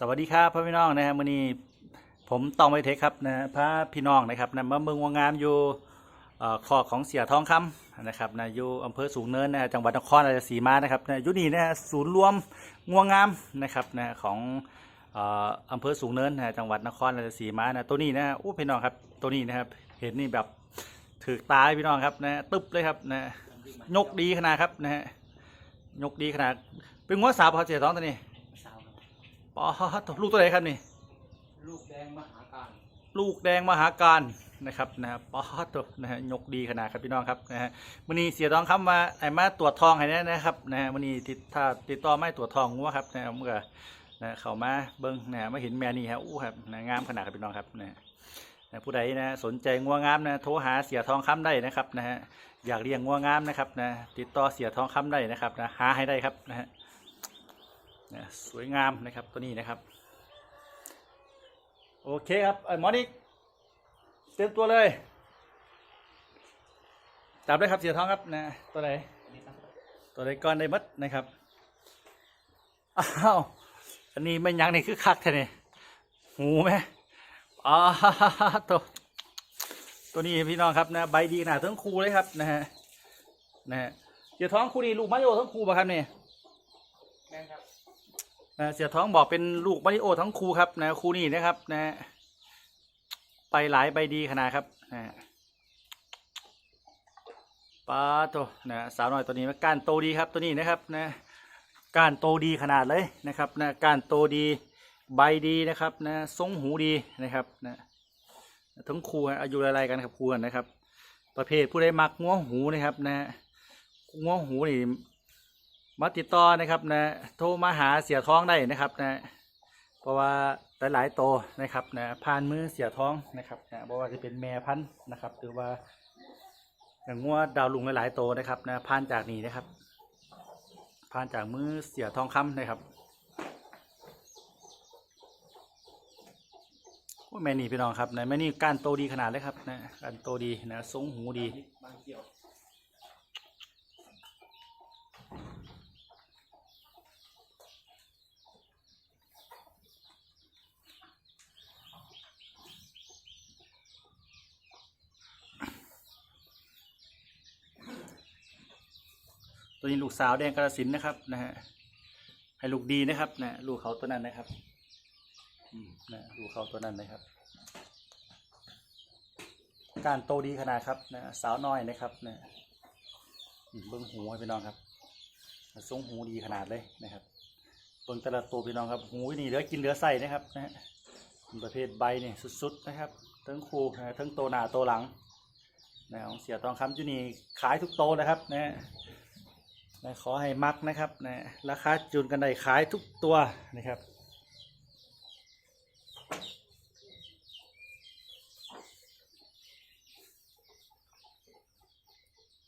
สวัสดีครับพ่อพี่น้องนะครับวันนี้ผมตองไวเทคครับนะพระพี่น้องนะครับนะมาเมืองวังงามอยู่เอ่อคอของเสียทองคำนะครับนะอยู่อำเภอสูงเนินนะจังหวัดนครราชสีมานะครับนะอยู่นี่นะศูนย์รวมงวงงามนะครับนะของอำเภอสูงเนินนะจังหวัดนครราชสีมานะตัวนี้นะอู้พี่น้องครับตัวนี้นะครับเห็นนี่แบบถือตายพี่น้องครับนะตึ๊บเลยครับนะยกดีขนาดครับนะฮะยกดีขนาดเป็นงัวสาวพอเสียท้องตัวนี้ ปอลูกตัวไหนครับนี่ ลูกแดงมหาการ ลูกแดงมหาการนะครับนะปอตัวนะฮะยกดีขนาดครับพี่น้องครับนะฮะวันนี้เสียทองคำมาไอ้มาตรวจทองให้แน่นะครับนะฮะวันนี้ติดถ้าติดต่อไม่ตรวจทองงัวครับนะเมื่อนะเข้ามาเบิ้งนะมาเห็นแม่นี่ฮะอู้ครับนะงามขนาดครับพี่น้องครับนะนะผู้ใดนะสนใจงัวงามนะโทรหาเสียทองคำได้นะครับนะฮะอยากเลี้ยงงัวงามนะครับนะติดต่อเสียทองคำได้นะครับนะหาให้ได้ครับนะฮะ นะสวยงามนะครับตัวนี้นะครับ โอเคครับไอ้หมอนิกเตรียมตัวเลยจับเลยครับเสียท้องครับนะตัวไหนตัวไหนก่อนได้มัดนะครับอ้าวอันนี้ไม่ยั้งนี่คือคักแท้นี่หูไหมอ้าวตัวตัวนี้พี่น้องครับนะใบดีขนาดทั้งคู่เลยครับนะฮะนะฮะเสียท้องคู่นี้ลูกมาโอทั้งคู่ป่ะครับเนี่ยแม่ครับ นะเสียท้องบอกเป็นลูกมาริโอทั้งคู่ครับนะคู่นี้นะครับ นะ ไปหลายใบดีขนาดครับนะปลาตัวนะสาวน้อยตัวนี้ก้านโตดีครับตัวนี้นะครับนะก้านโตดีขนาดเลยนะครับนะก้านโตดีใบดีนะครับนะทรงหูดีนะครับนะทั้งคู่อายุอะไรกันครับคู่นนะครับ ประเภทผู้ใดมักง้วหูนะครับ นะง้วหูนี่ มาติดต่อนะครับนะโทรมาหาเสียท้องได้นะครับนะเพราะว่าหลายๆโตวนะครับนะผ่านมือเสียท้องนะครับนะเพราะว่าจะเป็นแม่พันธุ์นะครับ หรือว่าอย่างงัวดาวลุงหลายๆโตวนะครับนะผ่านจากนี้นะครับ ผ่านจากมือเสียทองคำนะครับโอ้แม่นี่พี่น้องครับนะแม่นี่การโตดีขนาดเลยครับนะการโตดีนะทรงหูดี บางเกี่ยว ตัวนี้ลูกสาวแดงกระสินนะครับนะฮะให้ลูกดีนะครับนะลูกเขาตัวนั้นนะครับนะลูกเขาตัวนั้นนะครับ การโตดีขนาดครับนะสาวน้อยนะครับนะเบิ้งหูให้พี่น้องครับทรงหูดีขนาดเลยนะครับเบิ้งแต่ละตัวพี่น้องครับหูนี่เหลือกินเหลือใส่นะครับนะฮะประเภทใบนี่สุดๆนะครับทั้งคูนะทั้งโตหน้าโตหลังนะของเสียตองคำจุนี่ขายทุกโตนะครับนะฮะ นะขอให้มักนะครับนะราคาจูนกันได้ขายทุกตัวนะครับ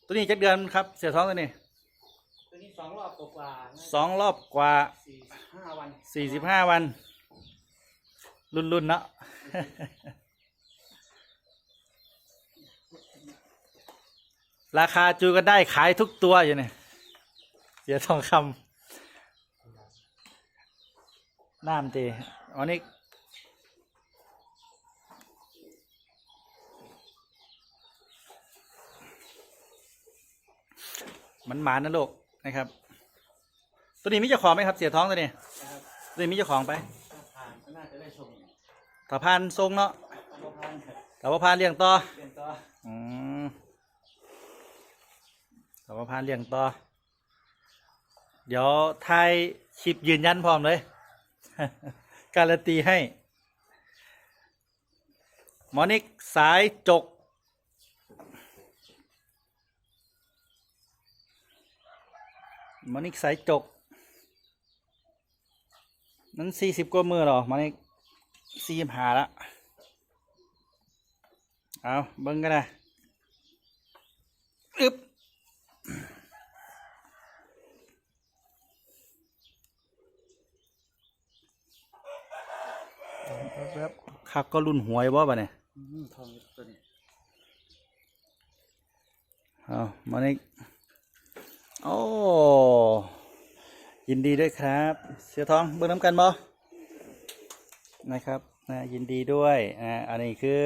ตัวนี้จักเดือนครับเสียท้องตัวนี้ตัวนี้สองรอบกว่าๆนะสองรอบกว่าสี่ห้าวันสี่สิบห้าวัน รุ่นรุ่นๆเนาะราคาจูนกันได้ขายทุกตัวอยู่เนี่ยเสียทองคำน้ำเจอันนี้มันหมานะลูกนะครับ ตัวนี้มีเจ้าของไหมครับ เสียท้องตัวนี้นะครับตัวนี้มีเจ้าของไปถ้าผ่านก็น่าจะได้ชมถ้าพานทรงเนาะถ้าบ่ผ่านครับแต่ว่าพานเลี้ยงต่อเปลี่ยนต่ออืมแต่ว่าพานเลี้ยงต่อ เดี๋ยวไทยคลิปยืนยันพร้อมเลย การันตีให้ มอนิกสายจก มอนิกสายจก นั้นสี่สิบกว่ามือหรอ มอนิกสี่สิบห้าละ เอาเบิ้งกันนะอึบแป๊บๆ คักก็รุ่นหวยบ่บ่เนี่ยอืมทองตัวนี้เอามานี่โอ้ยินดีด้วยครับ เสียทองเบิ้งน้ำกันบ่นะครับนะยินดีด้วยนะอันนี้คือ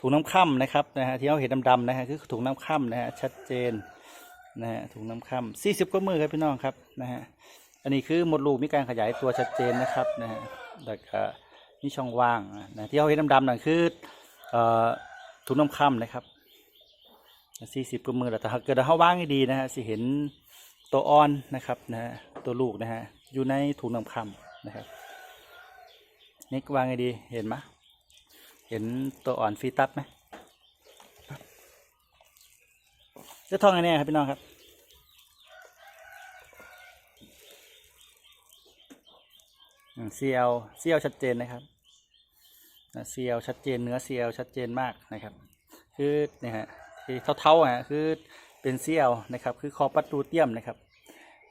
ถุงน้ำค่ำนะครับนะฮะที่เราเห็นดำๆนะฮะคือถุงน้ำค่ำนะฮะชัดเจนนะฮะถุงน้ำค่ำสี่สิบกว่ามือครับพี่น้องครับนะฮะอันนี้คือมดลูกมีการขยายตัวชัดเจนนะครับนะฮะแล้วก็ มีช่องว่างนะที่เราเห็นดำๆนั่นคืออถุงน้ำค่ำนะครับสี่สิบกว่ามือแล้วแต่ถ้าเกิดเราว่างให้ดีนะฮะสิเห็นตัวอ่อนนะครับนะฮะตัวลูกนะฮะอยู่ในถุงน้ำค่ำนะครับนิกวางไงดีเห็นไหมเห็นตัวอ่อนฟีตัสไหมจะท่องไงเนี่ยครับพี่น้องครับ เซียวเซียวชัดเจนนะครับเซียวชัดเจนเนื้อเซียวชัดเจนมากนะครับ คือเนี่ยฮะที่เท่าๆอะคือเป็นเซียวนะครับ คือคอปัตตูเตียมนะครับ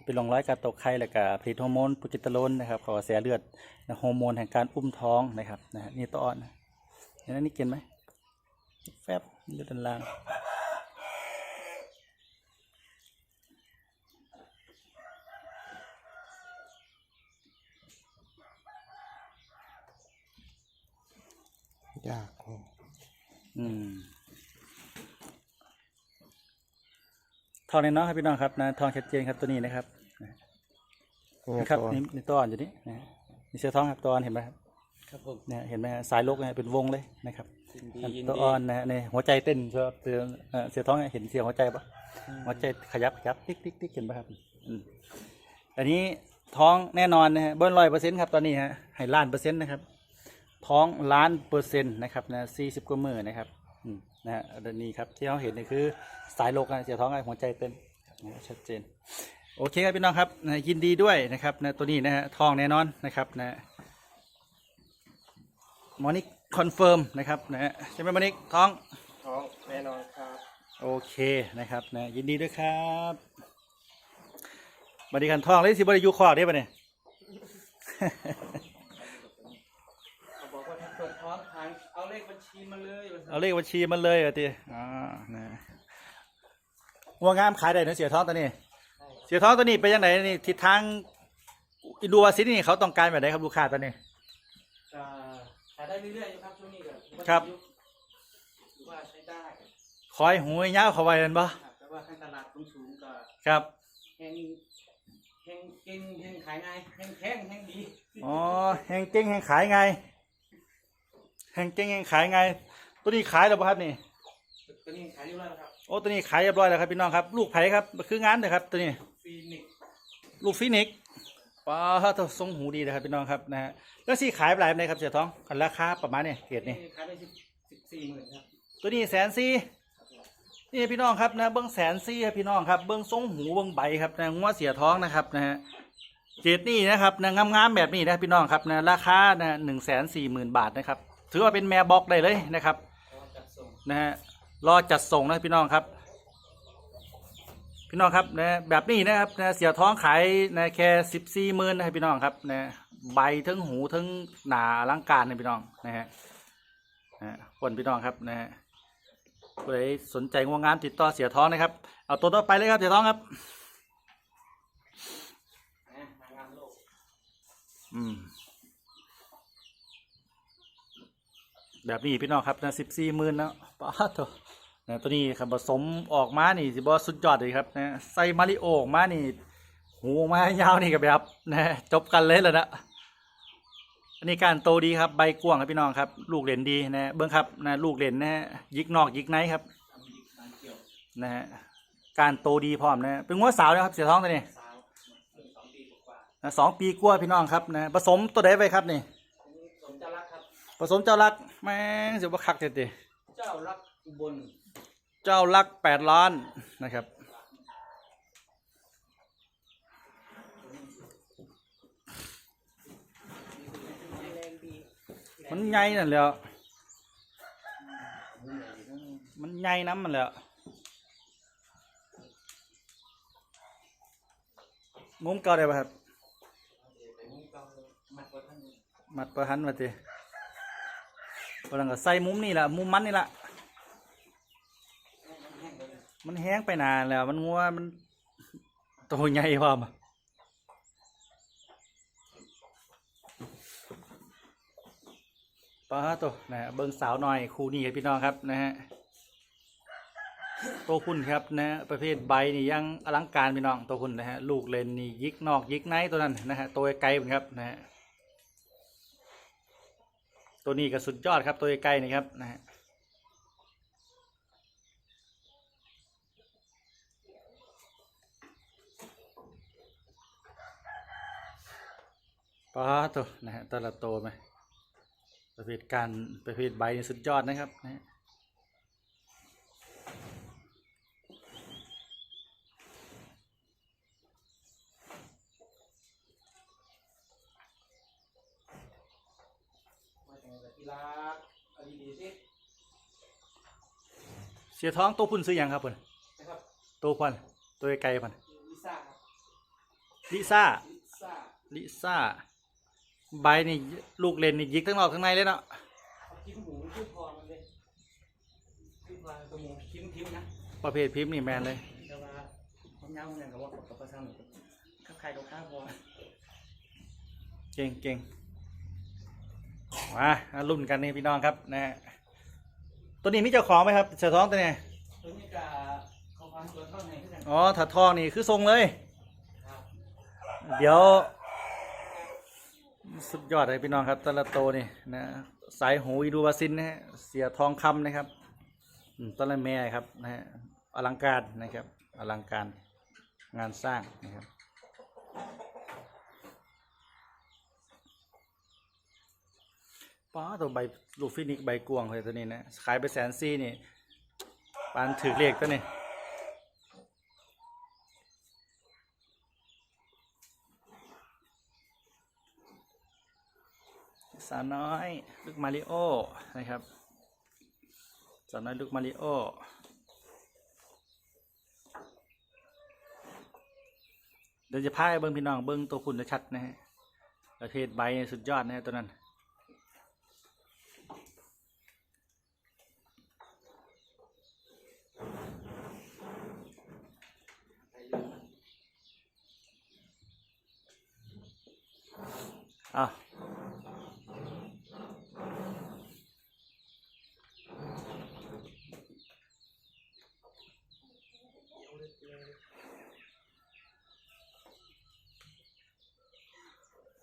เป็นรองร้อยการตกไข่แล้วก็ผลิตฮอร์โมนโปรเจสเตอโรนนะครับขอกระแสเลือดฮอร์โมนแห่งการอุ้มท้องนะครับนะฮะนี่ตออนนะเห็นนี่เกินไหมแฟบอยู่ด้านล่าง ยากโอ้อืมทองในน้องครับพี่น้องครับนะทองชัดเจนครับตัวนี้นะครับนี่นะครับตัวนี่นี่ตัวอ่อนอยู่นี่นะนี่เสื้อท้องครับตัวอ่อนเห็นไหมครับครับผมเนี่ยเห็นไหมฮะสายลกเนี่ยเป็นวงเลยนะครับยินดีอันยินตัวดีอ่อนนะฮะในหัวใจเต้นเสือเสือเอ่อเสือท้องเนี่ยเห็นเสียงหัวใจปะหัวใจขยับขยับติ๊กติ๊กติ๊กเห็นปะครับอืมอันนี้ท้องแน่นอนนะฮะเบิ้ลร้อยเปอร์เซ็นต์ครับตอนนี้ฮะให้ล้านเปอร์เซ็นต์นะครับ ท้องล้านเปอร์เซ็นต์นะครับนะสี่สิบกว่ามือนะครับอืมนะฮะอันนี้ครับที่เราเห็นนี่คือสายโลกนะเสียท้องไอ้หัวใจเต้นนะฮะชัดเจน โอเคครับพี่น้องครับนะยินดีด้วยนะครับนะตัวนี้นะฮะทองแน่นอนนะครับนะหมอนิกคอนเฟิร์มนะครับนะฮะใช่ไหมหมอนิกท้องท้องแน่นอนครับโอเคนะครับนะยินดีด้วยครับบัดดีกันทองเลยสิบริยูคอกได้ปะเนี่ย เขาบอกว่าถ้าเกิดท้ องทางเอาเลขบัญชีมาเลยเอาเลขบัญชีมาเลยเหรอทีอ่านะวัวงามขายได้เนอะเสียท้องตัวนี้ เสียท้องตัวนี้ไปยังไงนี่ทิศทางอินดูวาซินี่เขาต้องการแบบไหนครับลูกค้าตัวนี้ก็ขายได้เรื่อยๆอยู่ครับช่วงนี้ก็ครับ ถือว่าใช้ได้คอยหูยเงาวเขาไว้กันปะครับแต่ว่าให้ตลาดสูงๆก็ครับแห้งแห้งเก่งแห้งขายง่ายแห้งแข็งแห้งดีอ๋อแหงเก่งแหงขายไง แหงเก่งแหงขายไง ตัวนี้ขายแล้วปะครับนี่ ตัวนี้ขายเรียบร้อยแล้วครับ โอ้ตัวนี้ขายเรียบร้อยแล้วครับพี่น้องครับ ลูกไผ่ครับคืองานนะครับ ตัวนี้ฟีนิกซ์ลูกฟินิกซ์ว้าวตัวทรงหูดีนะครับพี่น้องครับนะฮะแล้วสี่ขายไปหลายไหนครับเสียท้องกันราคาประมาณเนี่ยเกรดนี่ขายได้สิบสิบสี่หมื่นครับตัวนี้แสนสี่นี่พี่น้องครับนะเบิ้งแสนสี่ครับพี่น้องครับเบิ้งทรงหูเบิ้งใบครับนะงัวเสียท้องนะครับนะฮะเกรดนี่นะครับนะงามๆแบบนี้นะพี่น้องครับนะราคานะหนึ่งแสนสี่หมื่นบาทนะครับ ถือว่าเป็นแม่บอกได้เลยนะครับนะฮะรอจัดส่งนะพี่น้องครับ พี่น้องครับนะแบบนี้นะครับนะเสียท้องขายนะแค่สิบสี่หมื่นนะพี่น้องครับนะใบทั้งหูทั้งหนาอลังการนะพี่น้องนะฮะนะคนพี่น้องครับนะฮะผู้ใดสนใจงวงงามติดต่อเสียท้องนะครับ เอาตัวต่อไปเลยครับเสียท้องครับอืม แบบนี้พี่น้องครับนะสิบสี่หมื่นนะป้าดโถนะตัวนี้ครับผสมออกมานี่สิบอสุดยอดเลยครับนะใส่มาริโอออกมานี่หูมายาวนี่ก็แบบนะจบกันเลยแล้วนะอันนี้การโตดีครับใบกว้างครับพี่น้องครับ ลูกเหรนดีนะเบิ้งครับนะลูกเหรนนะยิกนอกยิกในครับนะฮะการโตดีพร้อมนะเป็นงัวสาวนะครับเสียท้องตัวนี้สองปีกว่าสองปีกว่าพี่น้องครับนะผสมตัวใดไปครับนี่สมเจ้ารักครับ ผสมเจ้ารักแม่งเสียว่าคักเด็ดดิเจ้ารักอุบลเจ้ารักแปดล้านนะครับแรงดีมันใหญ่นั่นแหล้วมันใหญ่น้ำมันแหล้วมุมเก่าได้ป่ะครับไปมุ้งเก่ามัดไว้ท่านมัดประหันมาติ พลังก็ใส่มุมนี่แหละมุมมันนี่แหละมันแห้งไปนานแล้ว มันงัวมันตัวใหญ่พร้อมป้าตัวนะเบิ้งสาวหน่อยคู่นี้ครับพี่น้องครับนะฮะโตคุณครับนะฮะประเภทใบนี่ยังอลังการพี่น้องโตคุณนะฮะลูกเลนนี่ยิกนอกยิกในตัวนั้นนะฮะตัวไกลเหมือนครับนะฮะ ตัวนี้ก็สุดยอดครับตัวใกลๆนะครับนะฮะป้าตัวนะฮะแต่ละตัวไหมประเภทการประเภทใบนี่สุดยอดนะครับนะฮะ มาแต่งแบบกีฬาเอาดีๆสิ เสียท้องตัวพุ่นซื้อหยังครับเพิ่นนะครับตัวพันตัวไกลพันลิซ่าครับลิซ่าลิซ่าลิซ่าใบนี่ลูกเลนนี่ยิกทั้งนอกทั้งในเลยเนาะเอาคิ้มหมูคิ้มคอมันเลยคิ้มลายตัวหมูคิ้มคิ้มนะประเภทพิมพ์นี่แมนเลยแต่ว่าความยาวมันอย่างกับว่ากับประชันข้าวไข่กับข้าวบอลเก่งเก่งมาอะรุ่นกันนี่พี่น้องครับนะฮะ ตัวนี้มีเจ้าของไหมครับเสียท้องตัวนี้ตัวนี้กับเขาฟังตัวเท่าไหร่ขึ้นกันอ๋อถัดทองนี่คือทรงเลยครับเดี๋ยว สุดยอดเลยพี่น้องครับแตละโตวนี่นะสายหูอีดูบาซินนะฮะเสียทองคำนะครับอืมต้นละแม่ครับนะฮะอลังการนะครับอลังการงานสร้างนะครับ ป้าตัวใบลูกฟินิกใบกวงเลยตัวนี้นะขายไปแสนซี่นี่ปานถือเลขตัวนี้สาวน้อยลูกมาริโอนะครับสาวน้อยลูกมาริโอเดี๋ยวจะพาให้เบิ้งพี่น้องเบิ้งตัวคุณชัดนะฮะประเภทใบสุดยอดนะฮะตัวนั้น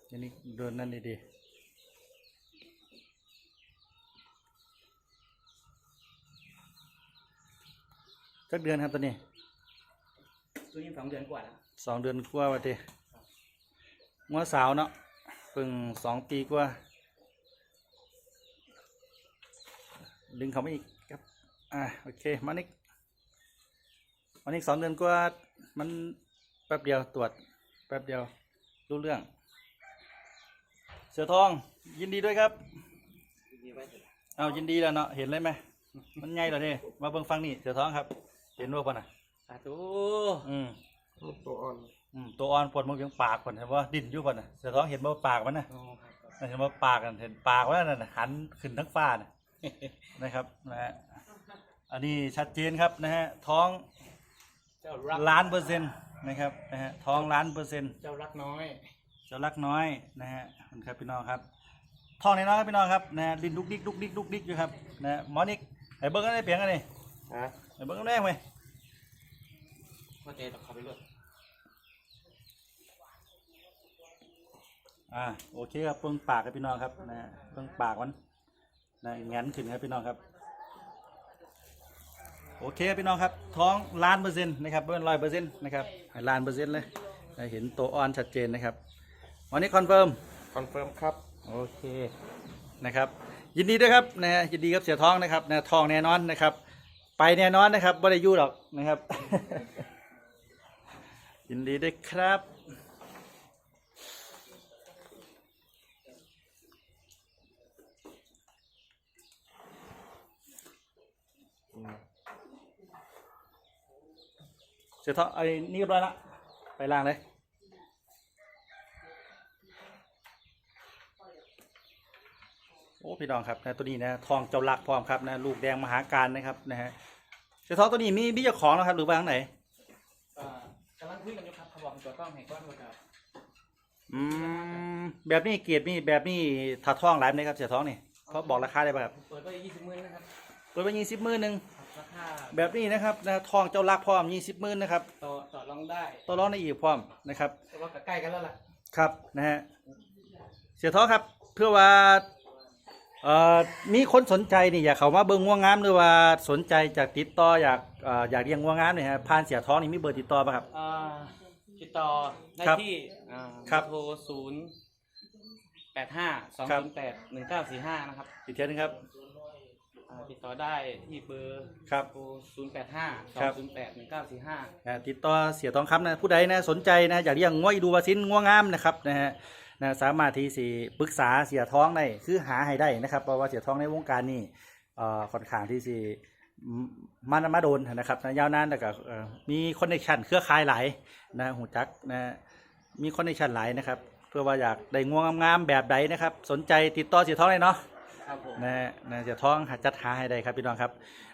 อันนี้เดินนั่นดีๆสักเดือนครับตัวนี้ตัวนี้สองเดือนกว่าแล้วสองเดือนกว่าวันทีงัวสาวเนาะเพิ่งสองปีกว่า ดึงเขามาอีกครับ อ่า โอเค มานิก มานิกสองเดือนกว่ามันแป๊บเดียวตรวจแป๊บเดียวรู้เรื่อง เสือทอง ยินดีด้วยครับดีไว้เถอะเอายินดีแล้วเนาะเห็นเลยไหมมันใหญ่แล้วเนี่ยมาเบิ่งฟังนี่เสือทองครับ เห็นว่าปะน่ะสาธุอืมลูกตัวอ่อนอืมตัวอ่อนปวดมึงยังปากก่อนเห็นว่าดิ้นอยู่ก่อนนะเสือท้องเห็นว่าปากมันนะอ๋อครับครับเห็นว่าปากกันเห็นปากมันนั่นน่ะหันขึ้นทั้งฟ้านะนะครับนะฮะอันนี้ชัดเจนครับนะฮะท้อง เจ้ารักล้านเปอร์เซ็นต์นะครับนะฮะท้องล้านเปอร์เซ็นต์เจ้ารักน้อยเจะรักน้อยนะฮะขอบคุณครับพี่น้องครับท้องน้อยๆครับพี่น้องครับนะฮะลิ้นดุกดิกดุกดิกดุกดิกอยู่ครับนะฮะหมอนิกไอ้เบิ้งกันได้เปลี่ยนกันนี่ฮะไอ้เบิ้งกันได้ไหมว่าเจ๊ต้องเข้าไปเลยอ่าโอเคครับเบิ้งปากครับพี่น้องครับนะฮะเบิ้งปากมันนะแงนขึ้นครับพี่น้องครับ โอเคครับพี่น้องครับท้องล้านเปอร์เซ็นต์นะครับเป็นร้อยเปอร์เซ็นต์นะครับให้ล้านเปอร์เซ็นต์เลยให้เห็นตัวอ่อนชัดเจนนะครับ วันนี้คอนเฟิร์มคอนเฟิร์มครับโอเคนะครับยินดีด้วยครับนะฮะยินดีกับเสียท้องนะครับนะทองแน่นอนนะครับ ไปแน่นอนนะครับไม่ได้ยู่หรอกนะครับ ยินดีด้วยครับ เสียท้องไอ้นี่เรียบร้อยละไปล้างเลยโอ้พี่น้องครับนะตัวนี้นะทองเจ้าลักพร้อมครับนะลูกแดงมหาการนะครับนะฮะเจ้าทองตัวนี้มีมีเจ้าของแล้วครับหรือว่าทางไหนอ่ากำลังคุยกันอยู่ครับเขาบอกตัวต้องให้ก้อนมากับอืมแบบนี้เกียรติมีแบบนี้ถ้าทองหลายไหมครับเสียท้องนี่เอเขาบอกราคาได้ป่ะครับเปิดไว้ยี่สิบหมื่นนะครับเปิดไปยี่สิบหมื่นหนึ่ง ราคาแบบนี้นะครับนะทองเจ้าลักพร้อมยี่สิบหมื่นนะครับต่อต่อรองได้ต่อร้องในอีกพร้อมนะครับ แต่ว่าใกล้กันแล้วล่ะครับนะฮะเสียท้อครับเพื่อว่าเอ่อมีคนสนใจนี่อยากเขามาเบิ่งง่วงงามหรือว่าสนใจจากติดต่ออยากเอ่ออยากเลี้ยงง่วงงามเนี่ยฮะผ่านเสียท้องนี่มีเบอร์ติดต่อป่ะครับ อ่าติดต่อได้ครับที่อ่าครับ โทรศูนย์แปดห้าสองครับศูนย์แปดหนึ่งเก้าสี่ห้านะครับอีกเทีนึงครับ อ่าติดต่อได้ที่เบอร์ครับโทรศูนย์แปดห้าสอครังบศูนย์แปดหนึ่งเก้าสี่ห้าอ่าติดต่อเสียทองคำนะผู้ใดนะสนใจนะอยากเลี้ยงง่วยดูวาซินง่วงงามนะครับนะฮะนะสามารถที่สิปรึกษาเสียท้องได้คือหาให้ได้นะครับเพราะว่าเสียท้องในวงการนี่เอ่อค่อนข้างที่สิมันมาโดนนะครับนะยาวนานแต่ก็เอ่อมีคอนเนคชันเครือข่ายหลายนะหูจักนะมีคอนเนคชันหลายนะครับเพื่อว่าอยากได้ง่วงงามๆแบบใดนะครับ สนใจติดต่อเสียท้องเลยเนาะ ครับผม นะฮะนะเสียท้องหาจัดหาให้ได้ครับพี่น้องครับ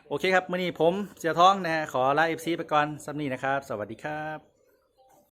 โอเคครับมื่อนี้ผมเสียท้องนะฮะขอลาเอฟซีไปก่อนสำนีนะครับ สวัสดีครับ